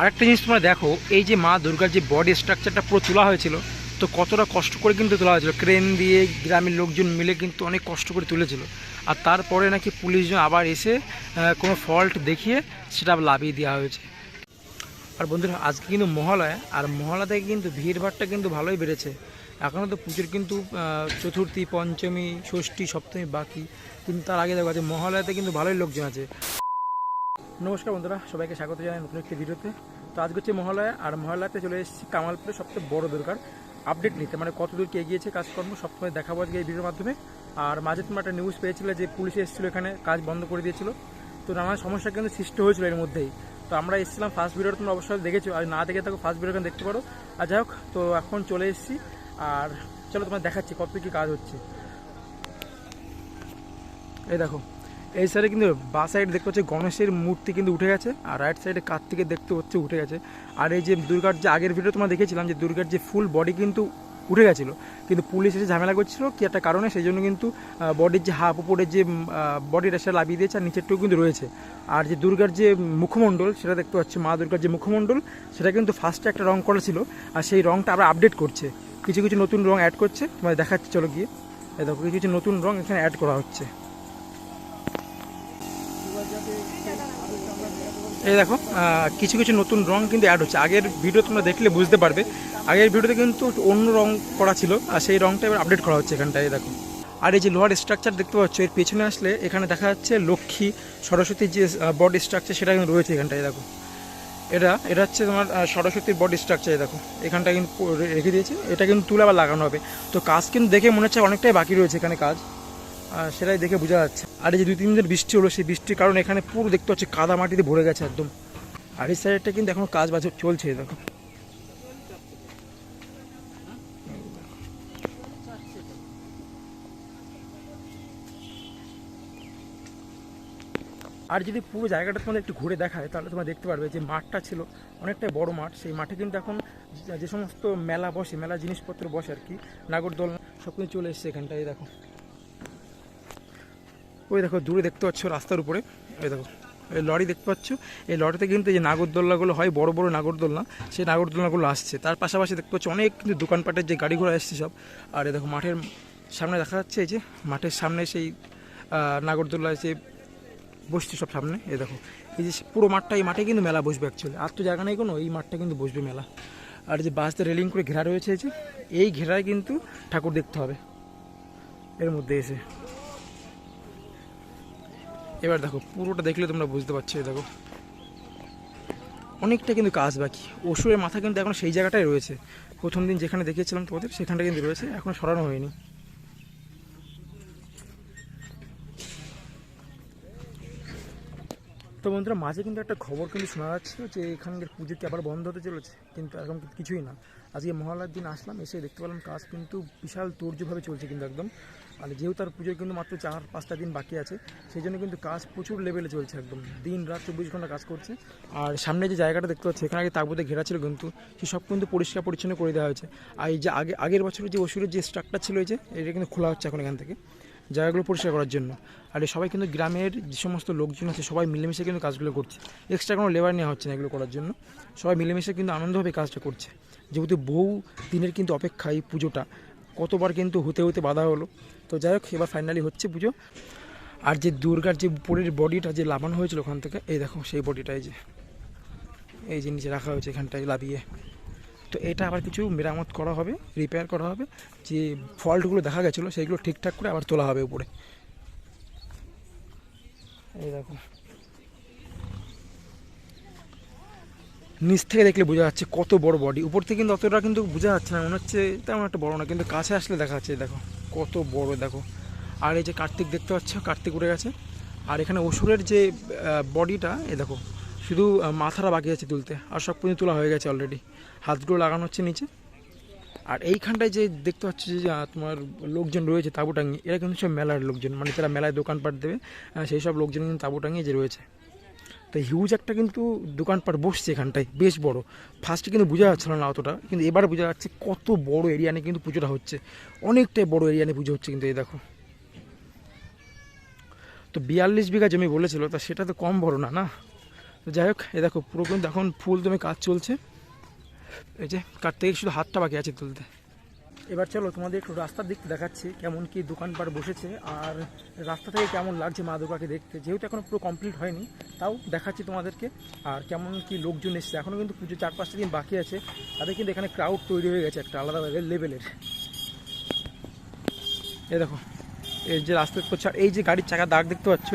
আরেকটা জিনিস তোমরা দেখো, এই যে মা দুর্গার যে বডি স্ট্রাকচারটা পুরো তোলা হয়েছিল, তো কতটা কষ্ট করে কিন্তু তোলা হয়েছিল। ক্রেন দিয়ে গ্রামের লোকজন মিলে কিন্তু অনেক কষ্ট করে তুলেছিল। আর তারপরে নাকি পুলিশজন আবার এসে কোনো ফল্ট দেখিয়ে সেটা লাভিয়ে দেওয়া হয়েছে। আর বন্ধুরা, আজকে কিন্তু মহালয়া, আর মহালয়া থেকে কিন্তু ভিড়ভাড়টা কিন্তু ভালোই বেড়েছে। এখনও তো পুজোর কিন্তু চতুর্থী, পঞ্চমী, ষষ্ঠী, সপ্তমী বাকি। কিন্তু তার আগে দেখো আছে মহালয়াতে কিন্তু ভালোই লোকজন আছে। নমস্কার বন্ধুরা, সবাইকে স্বাগত জানাই নতুন একটি ভিডিওতে। তো আজকে হচ্ছে মহালয়া, আর মহালয়াতে চলে এসেছি কামালপুরে সবচেয়ে বড় দরকার আপডেট নিতে। মানে কত দূর কে এগিয়েছে কাজকর্ম, সবসময় দেখাবো আজকে এই ভিডিওর মাধ্যমে। আর মাঝে তোমরা একটা নিউজ পেয়েছিলে যে পুলিশ এসেছিল এখানে, কাজ বন্ধ করে দিয়েছিল। তো নানা সমস্যা কিন্তু সৃষ্টি হয়েছিল এর মধ্যেই। তো আমরা এসেছিলাম ফার্স্ট ভিডিওটা তোমরা অবশ্যই দেখেছ, আর না দেখে থাকো ফার্স্ট ভিডিও দেখতে পারো। আর যাই হোক, তো এখন চলে এসেছি, আর চলো তোমার দেখাচ্ছি কত কি কাজ হচ্ছে। এই দেখো এই সাইডে কিন্তু বা সাইড দেখতে হচ্ছে গণেশের মূর্তি কিন্তু উঠে গেছে, আর রাইট সাইডে কার্তিকে দেখতে হচ্ছে উঠে গেছে। আর এই যে দুর্গার যে আগের ভিডিও তোমরা দেখেছিলাম যে দুর্গার যে ফুল বডি কিন্তু উঠে গেছিল, কিন্তু পুলিশ এসে ঝামেলা করছিল কি একটা কারণে, সেই জন্য কিন্তু বডির যে হাফ উপরের যে বডিটা সেটা লাভিয়ে দিয়েছে, আর নিচেরটুকু কিন্তু রয়েছে। আর যে দুর্গার যে মুখমণ্ডল, সেটা দেখতে পাচ্ছি মা দুর্গার যে মুখমণ্ডল, সেটা কিন্তু ফার্স্টে একটা রং করা ছিল, আর সেই রংটা আবার আপডেট করছে। কিছু কিছু নতুন রং অ্যাড করছে তোমাদের দেখাচ্ছি, চলো গিয়ে। দেখো, কিছু কিছু নতুন রং এখানে অ্যাড করা হচ্ছে। এই দেখো কিছু কিছু নতুন রং কিন্তু অ্যাড হচ্ছে। আগের ভিডিও তোমরা দেখলে বুঝতে পারবে। আগের ভিডিওতে কিন্তু অন্য রং করা ছিল, আর সেই রংটা এবার আপডেট করা হচ্ছে এখানটায় দেখো। আর এই যে লোহার স্ট্রাকচার দেখতে পাচ্ছ, এর পেছনে আসলে এখানে দেখা যাচ্ছে লক্ষ্মী, সরস্বতীর যে বডি স্ট্রাকচার সেটা কিন্তু রয়েছে এখানটায় দেখো। এটা এটা হচ্ছে তোমার সরস্বতীর বডি স্ট্রাকচার দেখো। এখানটা কিন্তু রেখে দিয়েছে। এটা কিন্তু তুলে আবার লাগানো হবে। তো কাজ কিন্তু দেখে মনে হচ্ছে অনেকটাই বাকি রয়েছে এখানে কাজ। সেটাই দেখে বোঝা যাচ্ছে। আর এই যে দুই তিন দিন বৃষ্টি হলো, সেই বৃষ্টির কারণে এখানে পুরো দেখতে পাচ্ছি কাদা মাটিতে ভরে গেছে একদম। আর এই সাইডটা কিন্তু এখনও কাজ বাজ চলছে, দেখো। আর যদি পুরো জায়গাটা তোমাদের একটু ঘুরে দেখায়, তাহলে তোমরা দেখতে পারবে যে মাঠটা ছিল অনেকটাই বড় মাঠ। সেই মাঠে কিন্তু এখন যে- যে সমস্ত মেলা বসে, মেলা জিনিসপত্র বসে আর কি নাগরদোল সব কিছু চলে এসছে এখানটায় দেখো। ওই দেখো দূরে দেখতে পাচ্ছ রাস্তার উপরে। ওই দেখো এই লরি দেখতে পাচ্ছ। এই লরিতে কিন্তু যে নাগরদোলনাগুলো হয় বড় বড় নাগরদোলনা সেই নাগরদোলনাগুলো আসছে। তার পাশাপাশি দেখতে পাচ্ছ অনেক কিন্তু দোকানপাটের যে গাড়ি ঘোড়া আসছে সব। আর দেখো মাঠের সামনে দেখা যাচ্ছে এই যে মাঠের সামনে সেই আহ, নাগরদোলনা যে বসছে সব সামনে। এই দেখো এই যে পুরো মাঠটা এই মাঠে কিন্তু মেলা বসবে অ্যাকচুয়ালি আর তো জায়গা নেই কোনো এই মাঠটা কিন্তু বসবে মেলা। আর যে বাসতে রেলিং করে ঘেরা রয়েছে এই যে এই ঘেরায় কিন্তু ঠাকুর দেখতে হবে। এর মধ্যে এসে। এবার দেখো, পুরোটা দেখলে তোমরা বুঝতে পারছ দেখো। অনেকটা কিন্তু কাজ বাকি। অসুরের মাথা কিন্তু এখন সেই জায়গাটাই রয়েছে। প্রথম দিন যেখানে দেখিয়েছিলাম তোমাদের, সেখানটা কিন্তু রয়েছে। এখন সরানো হয়নি। তো বন্ধুরা মাঝে কিন্তু একটা খবর কিন্তু শোনা যাচ্ছিল যে এখানকার পুজো কি আবার বন্ধ হতে চলেছে, কিন্তু কিন্তু কিছুই না। আজকে মহালয়ার দিন আসলাম, এসে দেখতে পেলাম কাজ কিন্তু বিশাল তোর্যভাবে চলছে কিন্তু একদম। আর যেহেতু তার পুজোর কিন্তু মাত্র চার, পাঁচটা দিন বাকি আছে, সেই জন্য কিন্তু কাজ প্রচুর লেভেলে চলছে একদম। দিন রাত চব্বিশ ঘণ্টা কাজ করছে। আর সামনে যে জায়গাটা দেখতে পাচ্ছি, এখানে আগে তাঁবুতে ঘেরা ছিল কিন্তু সে সব কিন্তু পরিষ্কার পরিচ্ছন্ন করে দেওয়া হয়েছে। আর এই যে আগে, আগের বছরের যে ওষুধের যে স্ট্রাকটা ছিল এই যে, এটা কিন্তু খোলা হচ্ছে এখন এখান থেকে। জায়গাগুলো পরিষ্কার করার জন্য। আর সবাই কিন্তু গ্রামের যে সমস্ত লোকজন আছে, সবাই মিলেমিশে কিন্তু কাজগুলো করছে। এক্সট্রা কোনো লেবার নেওয়া হচ্ছে না এগুলো করার জন্য। সবাই মিলেমিশে কিন্তু আনন্দভাবে কাজটা করছে। যেহেতু বহু দিনের কিন্তু অপেক্ষা এই পুজোটা। কতবার কিন্তু হতে হতে বাধা হলো। তো যাই হোক, এবার ফাইনালি হচ্ছে পুজো। আর যে দুর্গার যে উপরের বডিটা যে লাভানো হয়েছিল ওখান থেকে, এই দেখো সেই বডিটাই যে, এই যে নিচে রাখা হয়েছে এখানটায় লাভিয়ে তো এটা আবার কিছু মেরামত করা হবে রিপেয়ার করা হবে। যে ফল্টগুলো দেখা গেছিল, সেইগুলো ঠিকঠাক করে আবার তোলা হবে উপরে। এই দেখো। নিচ থেকে দেখলে বোঝা যাচ্ছে কত বড় বডি উপর থেকে কিন্তু অতটা কিন্তু বোঝা যাচ্ছে না, মনে হচ্ছে তেমন একটা বড় না, কিন্তু কাছে আসলে দেখা যাচ্ছে দেখো, কত বড় দেখো। আর এই যে কার্তিক দেখতে পাচ্ছ, কার্তিক উঠে গেছে। আর এখানে অসুরের যে বডিটা এ দেখো শুধু মাথাটা বাকি আছে তুলতে, আর সব পর্যন্ত তোলা হয়ে গেছে অলরেডি হাতগুলো লাগানো হচ্ছে নিচে। আর এইখানটায় যে দেখতে পাচ্ছ যে তোমার লোকজন রয়েছে তাঁবু টাঙিয়ে এরা কিন্তু সব মেলার লোকজন মানে যারা মেলায় দোকানপাট দেবে সেই সব লোকজন কিন্তু তাঁবু টাঙিয়ে যে রয়েছে। তো হিউজ একটা কিন্তু দোকানপাট বসছে এখানটায়, বেশ বড়। ফার্স্টে কিন্তু বোঝা যাচ্ছিল না অতটা, কিন্তু এবার বোঝা যাচ্ছে কত বড় এরিয়া নিয়ে কিন্তু পুজোটা হচ্ছে। অনেকটাই বড় এরিয়া নিয়ে পুজো হচ্ছে কিন্তু এই দেখো। তো বিয়াল্লিশ বিঘা জমি বলেছিল, তা সেটা তো কম বড় না না? তো যাই হোক এ দেখো, পুরো কিন্তু এখন ফুল তুমি কাজ চলছে। এই যে থেকে শুধু হাতটা বাকি আছে তুলতে। এবার চলো, তোমাদের একটু রাস্তার দিক দেখাচ্ছি, কেমন কি দোকানপাট বসেছে, আর রাস্তা থেকে কেমন লাগছে মা দুর্গাকে দেখতে। যেহেতু এখনও পুরো কমপ্লিট হয়নি, তাও দেখাচ্ছি তোমাদেরকে, আর কেমন কি লোকজন এসছে। এখনও কিন্তু পুজো চার পাঁচটা দিন বাকি আছে, তাদের কিন্তু এখানে ক্রাউড তৈরি হয়ে গেছে একটা আলাদা লেভেলের এই দেখো যে রাস্তা পাচ্ছ, আর এই যে গাড়ির চাকা দাগ দেখতে পাচ্ছ,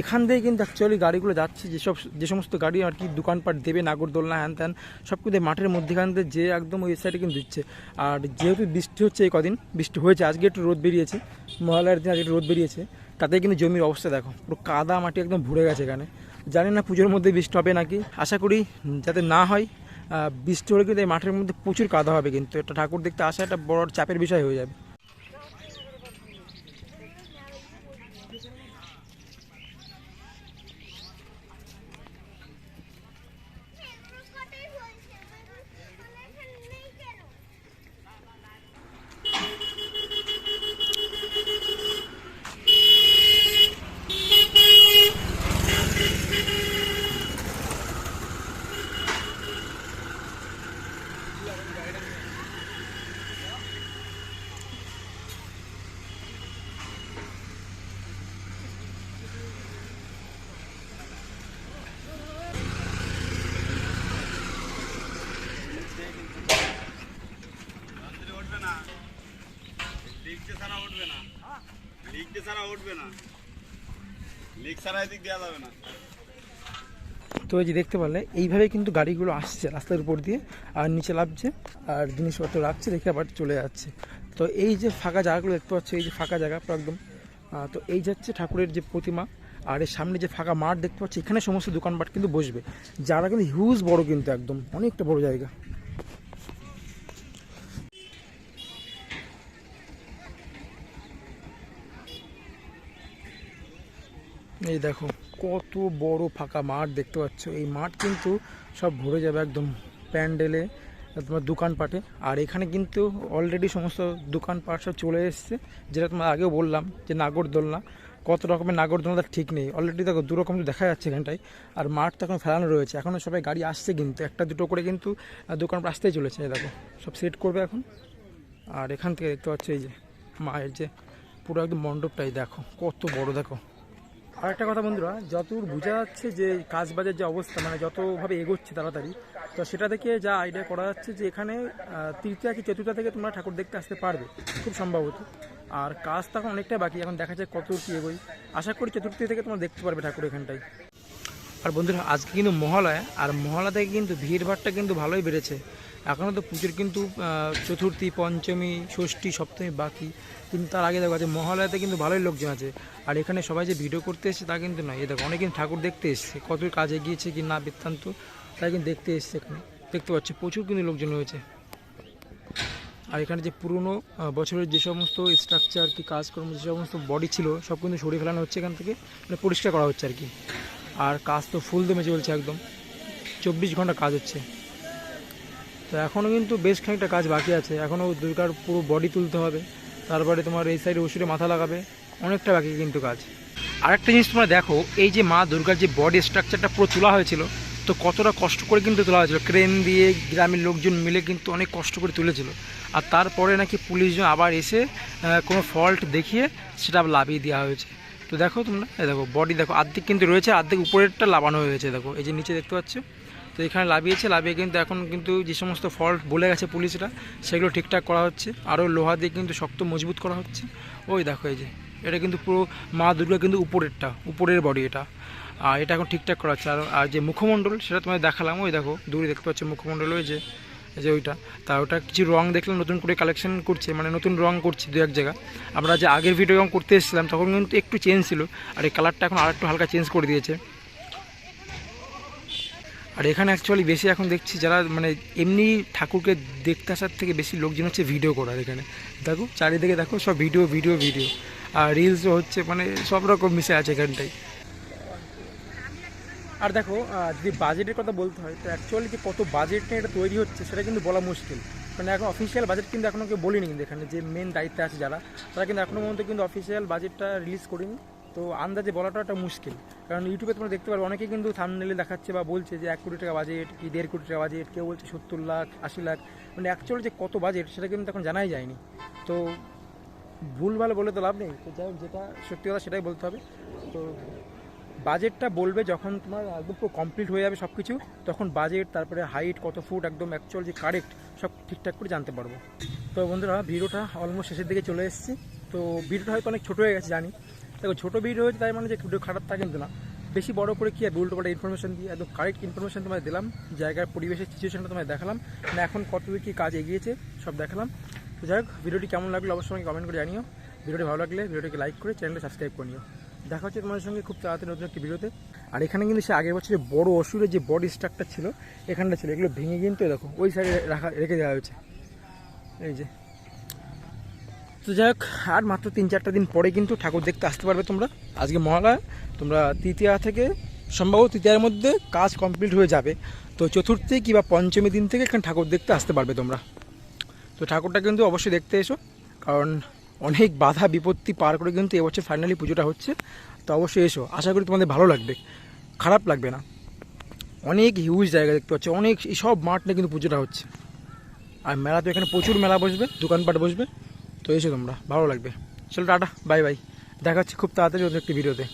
এখান থেকে কিন্তু অ্যাকচুয়ালি গাড়িগুলো যাচ্ছে, যেসব, যে সমস্ত গাড়ি আর কি দোকানপাট দেবে, নাগরদোলনা, হ্যান ত্যান, সব কিন্তু মাঠের মধ্যেখান থেকে যে একদম ওই সাইডে কিন্তু দিচ্ছে। আর যেহেতু বৃষ্টি হচ্ছে এই কদিন, বৃষ্টি হয়েছে, আজকে একটু রোদ বেরিয়েছে, মহালয়ার দিন আজকে একটু রোদ বেরিয়েছে, তাতে কিন্তু জমির অবস্থা দেখো, পুরো কাদা মাটি একদম ভরে গেছে এখানে। জানি না পুজোর মধ্যে বৃষ্টি হবে নাকি, আশা করি যাতে না হয় বৃষ্টি হলে কিন্তু এই মাঠের মধ্যে প্রচুর কাদা হবে কিন্তু একটা ঠাকুর দেখতে আসা একটা বড় চাপের বিষয় হয়ে যাবে লিখতে ছাড়া উঠবে না লিখতে ছাড়া উঠবে না লিখ ছাড়া এদিক দেওয়া যাবে না তো এই যে দেখতে পারলে এইভাবে কিন্তু গাড়িগুলো আসছে রাস্তার উপর দিয়ে, আর নিচে নামছে আর জিনিসপত্র রাখছে, রেখে আবার চলে যাচ্ছে। তো এই যে ফাঁকা জায়গাগুলো দেখতে পাচ্ছ, এই যে ফাঁকা জায়গা পুরো একদম। তো এই যাচ্ছে ঠাকুরের যে প্রতিমা, আর এর সামনে যে ফাঁকা মাঠ দেখতে পাচ্ছি, এখানে সমস্ত দোকানপাট কিন্তু বসবে। যারা কিন্তু হিউজ বড় কিন্তু একদম, অনেকটা বড় জায়গা। এই দেখো, কত বড় ফাঁকা মাঠ দেখতে পাচ্ছ। এই মাঠ কিন্তু সব ভরে যাবে একদম প্যান্ডেলে, তোমার দোকানপাটে। আর এখানে কিন্তু অলরেডি সমস্ত দোকানপাট সব চলে এসছে। যেটা তোমার আগেও বললাম যে নাগরদোলনা, কত রকমের নাগরদোলনা তার ঠিক নেই। অলরেডি দেখো, দু রকম দেখা যাচ্ছে এখানটায়। আর মাঠ তো এখন ফেলানো রয়েছে। এখনও সবাই গাড়ি আসছে কিন্তু, একটা দুটো করে কিন্তু দোকানপাট আসতেই চলেছে। দেখো, সব সেট করবে এখন। আর এখান থেকে দেখতে পাচ্ছ এই যে, মায়ের যে পুরো একদম মণ্ডপটাই, দেখো, কত বড়, দেখো। আর একটা কথা বন্ধুরা, যতদূর বোঝা যাচ্ছে যে কাজ বাজের যে অবস্থা মানে যতভাবে এগোচ্ছে তাড়াতাড়ি, তো সেটা থেকে যা আইডিয়া করা যাচ্ছে যে এখানে তৃতীয়া কি চতুর্থা থেকে তোমরা ঠাকুর দেখতে আসতে পারবে, খুব সম্ভবত। আর কাজ তো এখন অনেকটাই বাকি, এখন দেখা যায় কত কী এগোই আশা করি চতুর্থী থেকে তোমরা দেখতে পারবে ঠাকুর এখানটায়। আর বন্ধুরা, আজকে কিন্তু মহালয়া, আর মহালয়া থেকে কিন্তু ভিড়ভাড়টা কিন্তু ভালোই বেড়েছে। এখনও তো পুজোর কিন্তু চতুর্থী, পঞ্চমী, ষষ্ঠী সপ্তমী বাকি। কিন্তু তার আগে দেখো আছে মহালয়াতে কিন্তু ভালোই লোকজন আছে। আর এখানে সবাই যে ভিডিও করতে এসছে তা কিন্তু নয়। এ দেখো অনেকে কিন্তু ঠাকুর দেখতে এসছে। কত কাজে গিয়েছে কি না বৃত্তান্ত, তাই কিন্তু দেখতে এসছে এখানে। দেখতে পাচ্ছি, প্রচুর কিন্তু লোকজন রয়েছে। আর এখানে যে পুরনো বছরের যে সমস্ত স্ট্রাকচার কি কাজকর্ম, যে সমস্ত বডি ছিল, সব কিন্তু সরিয়ে ফেলানো হচ্ছে এখান থেকে। মানে পরিষ্কার করা হচ্ছে আর কি। আর কাজ তো ফুল দমে চলছে একদম। চব্বিশ ঘণ্টা কাজ হচ্ছে। তো এখনও কিন্তু বেশ খানিকটা কাজ বাকি আছে। এখনও দুর্গার পুরো বডি তুলতে হবে। তারপরে তোমার এই সাইডে ওষুধে মাথা লাগাবে। অনেকটা বাকি কিন্তু কাজ। আরেকটা জিনিস তোমরা দেখো, এই যে মা দুর্গার যে বডি স্ট্রাকচারটা পুরো তোলা হয়েছিল, তো কতটা কষ্ট করে কিন্তু তোলা হয়েছিল। ক্রেন দিয়ে গ্রামের লোকজন মিলে কিন্তু অনেক কষ্ট করে তুলেছিল। আর তারপরে নাকি পুলিশজন আবার এসে কোনো ফল্ট দেখিয়ে সেটা আবার লাভিয়ে দেওয়া হয়েছে। তো দেখো তোমরা দেখো বডি দেখো, আর্ধেক কিন্তু রয়েছে, আর্ধেক উপরেরটা লাগানো হয়েছে দেখো। এই যে নিচে দেখতে পাচ্ছ? তো এখানে লাভিয়েছে লাভিয়ে কিন্তু এখন কিন্তু যে সমস্ত ফল্ট বলে গেছে পুলিশরা, সেগুলো ঠিকঠাক করা হচ্ছে। আরও লোহা দিয়ে কিন্তু শক্ত মজবুত করা হচ্ছে। ওই দেখো এই যে, এটা কিন্তু পুরো মা দুর্গা কিন্তু উপরেরটা, উপরের বডি এটা। আর এটা এখন ঠিকঠাক করা হচ্ছে। আর আর যে মুখমণ্ডল, সেটা তোমায় দেখালাম। ওই দেখো, দূরে দেখতে পাচ্ছ মুখমণ্ডল, ওই যে যে ওইটা। তা ওটা কিছু রং দেখলাম, নতুন করে কালেকশন করছে মানে নতুন রং করছে দু এক জায়গা আমরা যে আগের ভিডিও করতে এসেছিলাম, তখন কিন্তু একটু চেঞ্জ ছিল। আর এই কালারটা এখন আর একটু হালকা চেঞ্জ করে দিয়েছে। আর এখানে অ্যাকচুয়ালি বেশি এখন দেখছি যারা মানে এমনি ঠাকুরকে দেখতে আসার থেকে বেশি লোকজন হচ্ছে ভিডিও করার এখানে। দেখো, চারিদিকে দেখো, সব ভিডিও ভিডিও ভিডিও আর রিলসও হচ্ছে মানে সব রকম মিশে আছে এখানটায়। আর দেখো যদি বাজেটের কথা বলতে হয়, তো অ্যাকচুয়ালি যে কত বাজেট নিয়ে এটা তৈরি হচ্ছে সেটা কিন্তু বলা মুশকিল। মানে এখন অফিসিয়াল বাজেট কিন্তু এখনও কেউ বলিনি কিন্তু এখানে যে মেন দায়িত্বে আছে যারা, তারা কিন্তু এখনও পর্যন্ত কিন্তু অফিসিয়াল বাজেটটা রিলিজ করেনি। তো আন্দাজে বলাটা একটা মুশকিল। কারণ ইউটিউবে তোমরা দেখতে পারো অনেকে কিন্তু থামনেলে দেখাচ্ছে বা বলছে যে এক কোটি টাকা বাজেট কি দেড় কোটি টাকা বাজেট কেউ বলছে সত্তর লাখ, আশি লাখ। মানে অ্যাকচুয়ালি যে কত বাজেট সেটা কিন্তু এখন জানাই যায়নি। তো ভুল ভালো বলে তো লাভ নেই। তো যাই হোক, যেটা সত্যি কথা সেটাই বলতে হবে। তো বাজেটটা বলবে যখন তোমার একদম পুরো কমপ্লিট হয়ে যাবে সব কিছু তখন বাজেট তারপরে হাইট কত ফুট একদম অ্যাকচুয়াল যে কারেক্ট সব ঠিকঠাক করে জানতে পারব। তো বন্ধুরা, ভিডিওটা অলমোস্ট শেষের দিকে চলে এসেছি। তো ভিডিওটা হয়তো অনেক ছোটো হয়ে গেছে, জানি। দেখো, ছোটো ভিডিও হয়েছে, তাই মানে যে ভিডিও খারাপ তা কিন্তু না। বেশি বড় করে কি উল্টো পাল্টা ইনফরমেশন দিয়ে, একদম কারেক্ট ইনফরমেশন তোমায় দিলাম, জায়গার পরিবেশের সিচুয়েশনটা তোমায় দেখালাম না এখন কতদূর কী কাজ এগিয়েছে, সব দেখালাম। তো যাই হোক ভিডিওটি কেমন লাগল অবশ্যই আমাকে কমেন্ট করে জানিও। ভিডিওটি ভালো লাগলে ভিডিওটিকে লাইক করে চ্যানেলটা সাবস্ক্রাইব করে নিও। দেখা হচ্ছে তোমাদের সঙ্গে খুব তাড়াতাড়ি নতুন একটি ভিডিওতে আর এখানে কিন্তু সে আগের বছরের বড় অসুরের যে বডি স্ট্রাকচার ছিল, এখানটা ছিল, এগুলো ভেঙে কিন্তু দেখো, ওই সাইডে রাখা, রেখে দেওয়া হয়েছে। এই যে তো যাই হোক, আর মাত্র তিন চারটা দিন পরে কিন্তু ঠাকুর দেখতে আসতে পারবে তোমরা। আজকে মহালয়া, তোমরা তৃতীয়া থেকে সম্ভবত তৃতীয়ার মধ্যে কাজ কমপ্লিট হয়ে যাবে। তো চতুর্থী কিংবা পঞ্চমী দিন থেকে এখানে ঠাকুর দেখতে আসতে পারবে তোমরা। তো ঠাকুরটা কিন্তু অবশ্যই দেখতে এসো, কারণ অনেক বাধা বিপত্তি পার করে কিন্তু এবছর ফাইনালি পুজোটা হচ্ছে। তো অবশ্যই এসো, আশা করি তোমাদের ভালো লাগবে। খারাপ লাগবে না। অনেক হিউজ জায়গা দেখতে পাচ্ছ, অনেক সব মাঠ নিয়ে কিন্তু পুজোটা হচ্ছে। আর মেলা তো এখানে প্রচুর মেলা বসবে, দোকানপাট বসবে। তো এসো তোমরা, ভালো লাগবে। চলো টাটা বাই বাই দেখা হচ্ছে খুব তাড়াতাড়ি ওদের একটি ভিডিওতে।